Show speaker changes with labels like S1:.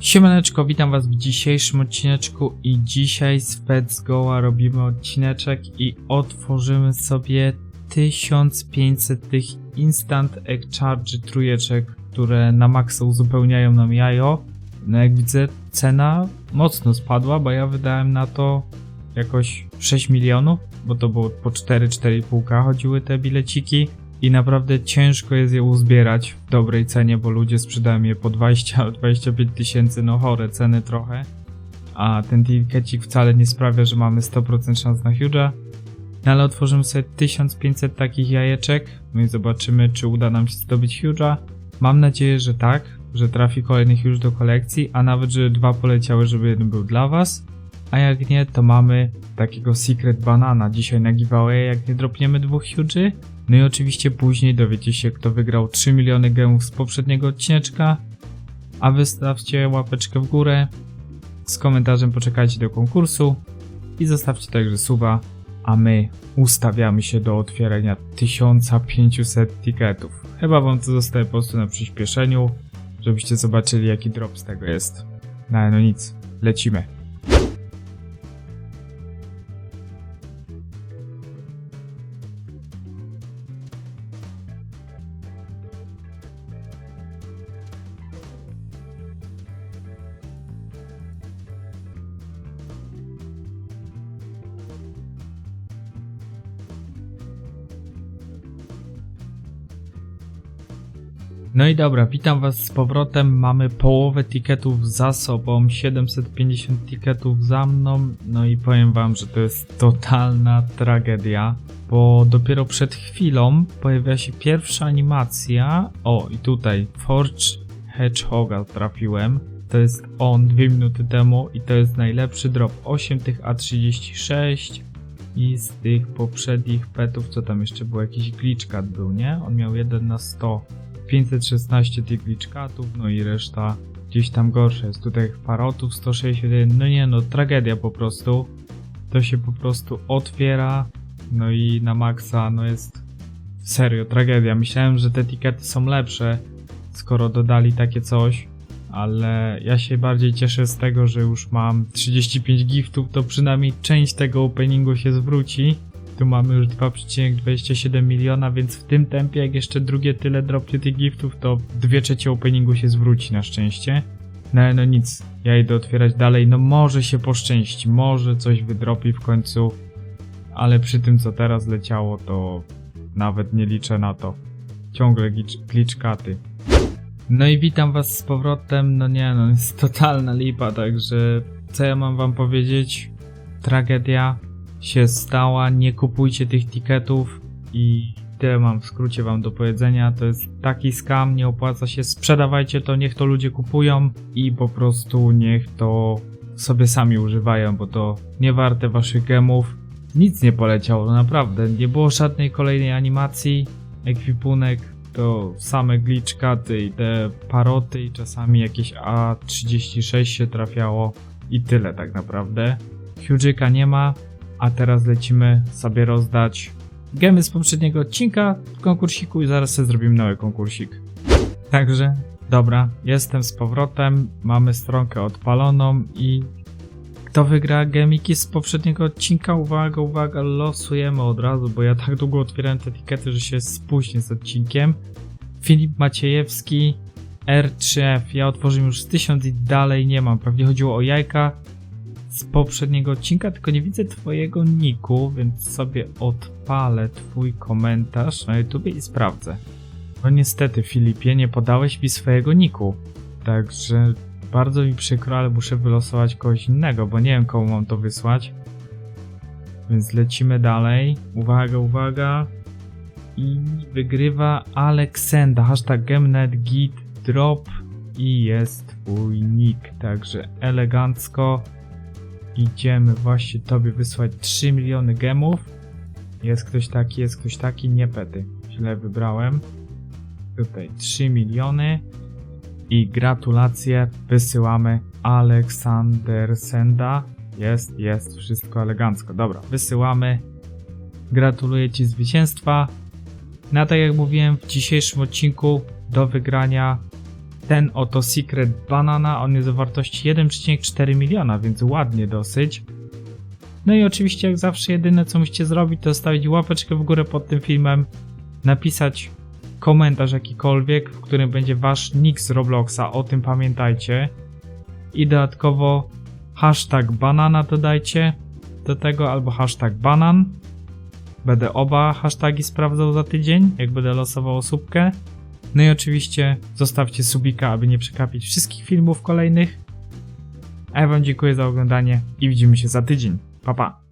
S1: Siemaneczko, witam was w dzisiejszym odcineczku i dzisiaj z Pets Goa robimy odcineczek i otworzymy sobie 1500 tych Instant Egg Charge trójeczek, które na maksa uzupełniają nam jajo. No jak widzę cena mocno spadła, bo ja wydałem na to jakoś 6 milionów, bo to było po 4-4,5k chodziły te bileciki i naprawdę ciężko jest je uzbierać w dobrej cenie, bo ludzie sprzedają je po 20-25 tysięcy, no chore ceny trochę. A ten tickecik wcale nie sprawia, że mamy 100% szans na huge'a. No ale otworzymy sobie 1500 takich jajeczek, no i zobaczymy, czy uda nam się zdobyć huge'a. Mam nadzieję, że tak, że trafi kolejny huge do kolekcji, a nawet, że dwa poleciały, żeby jeden był dla was. A jak nie, to mamy takiego Secret Banana dzisiaj na giveaway, jak nie dropniemy dwóch huge'y. No i oczywiście później dowiecie się, kto wygrał 3 miliony gemów z poprzedniego odcineczka. A wystawcie łapeczkę w górę. Z komentarzem poczekajcie do konkursu. I zostawcie także suba. A my ustawiamy się do otwierania 1500 tiketów. Chyba wam to zostaje po prostu na przyspieszeniu, żebyście zobaczyli jaki drop z tego jest. No no nic, lecimy. No i dobra, witam was z powrotem. Mamy połowę tiketów za sobą, 750 tiketów za mną. No i powiem wam, że to jest totalna tragedia, bo dopiero przed chwilą pojawia się pierwsza animacja. O, i tutaj Forge Hedgehoga trafiłem. To jest on dwie minuty temu i to jest najlepszy drop. 8 tych A36 i z tych poprzednich petów, co tam jeszcze było, jakiś glitchcat był, nie? On miał 1 na 100. 516 tych glitchcatów, no i reszta gdzieś tam gorsze jest. Tutaj parotów 161, no nie no, tragedia po prostu. To się po prostu otwiera, no i na maksa, no jest serio tragedia. Myślałem, że te etykiety są lepsze, skoro dodali takie coś, ale ja się bardziej cieszę z tego, że już mam 35 giftów, to przynajmniej część tego openingu się zwróci. Tu mamy już 2,27 miliona, więc w tym tempie, jak jeszcze drugie tyle dropnie tych giftów, to 2 trzecie openingu się zwróci na szczęście. No no nic, ja idę otwierać dalej, no może się poszczęści, może coś wydropi w końcu, ale przy tym co teraz leciało, to nawet nie liczę na to. Ciągle glitchkaty. No i witam was z powrotem, no nie no, jest totalna lipa, także co ja mam wam powiedzieć? Tragedia, się stała, nie kupujcie tych tiketów i tyle mam w skrócie wam do powiedzenia, to jest taki skam, nie opłaca się, sprzedawajcie to, niech to ludzie kupują i po prostu niech to sobie sami używają, bo to nie warte waszych gemów. Nic nie poleciało, naprawdę, nie było żadnej kolejnej animacji, ekwipunek to same glitchkaty i te paroty i czasami jakieś A36 się trafiało i tyle tak naprawdę. Huge'yka nie ma, a teraz lecimy sobie rozdać gemy z poprzedniego odcinka konkursiku i zaraz sobie zrobimy nowy konkursik. Także, dobra, jestem z powrotem, mamy stronkę odpaloną i kto wygra gemiki z poprzedniego odcinka? Uwaga, uwaga, losujemy od razu, bo ja tak długo otwierałem te etykiety, że się spóźnię z odcinkiem. Filip Maciejewski, R3F, ja otworzyłem już z 1000 i dalej nie mam, pewnie chodziło o jajka, z poprzedniego odcinka, tylko nie widzę twojego niku, więc sobie odpalę twój komentarz na YouTubie i sprawdzę. No niestety, Filipie, nie podałeś mi swojego niku. Także bardzo mi przykro, ale muszę wylosować kogoś innego, bo nie wiem komu mam to wysłać. Więc lecimy dalej. Uwaga, uwaga. I wygrywa Aleksenda. Hashtag Gemnet Git Drop. I jest twój nick. Także elegancko. Idziemy właśnie tobie wysłać 3 miliony gemów. Jest ktoś taki, jest ktoś taki, nie pety. Źle wybrałem. Tutaj 3 miliony. I gratulacje wysyłamy Aleksander Senda. Jest, jest, wszystko elegancko. Dobra, wysyłamy. Gratuluję Ci zwycięstwa. No tak jak mówiłem w dzisiejszym odcinku do wygrania ten oto Secret Banana, on jest o wartości 1,4 miliona, więc ładnie dosyć. No i oczywiście jak zawsze jedyne co musicie zrobić to stawić łapeczkę w górę pod tym filmem, napisać komentarz jakikolwiek, w którym będzie wasz nick z Robloxa, o tym pamiętajcie. I dodatkowo hashtag banana dodajcie do tego albo hashtag banan. Będę oba hasztagi sprawdzał za tydzień, jak będę losował osóbkę. No i oczywiście zostawcie subika, aby nie przekapić wszystkich filmów kolejnych. A ja wam dziękuję za oglądanie i widzimy się za tydzień. Pa pa!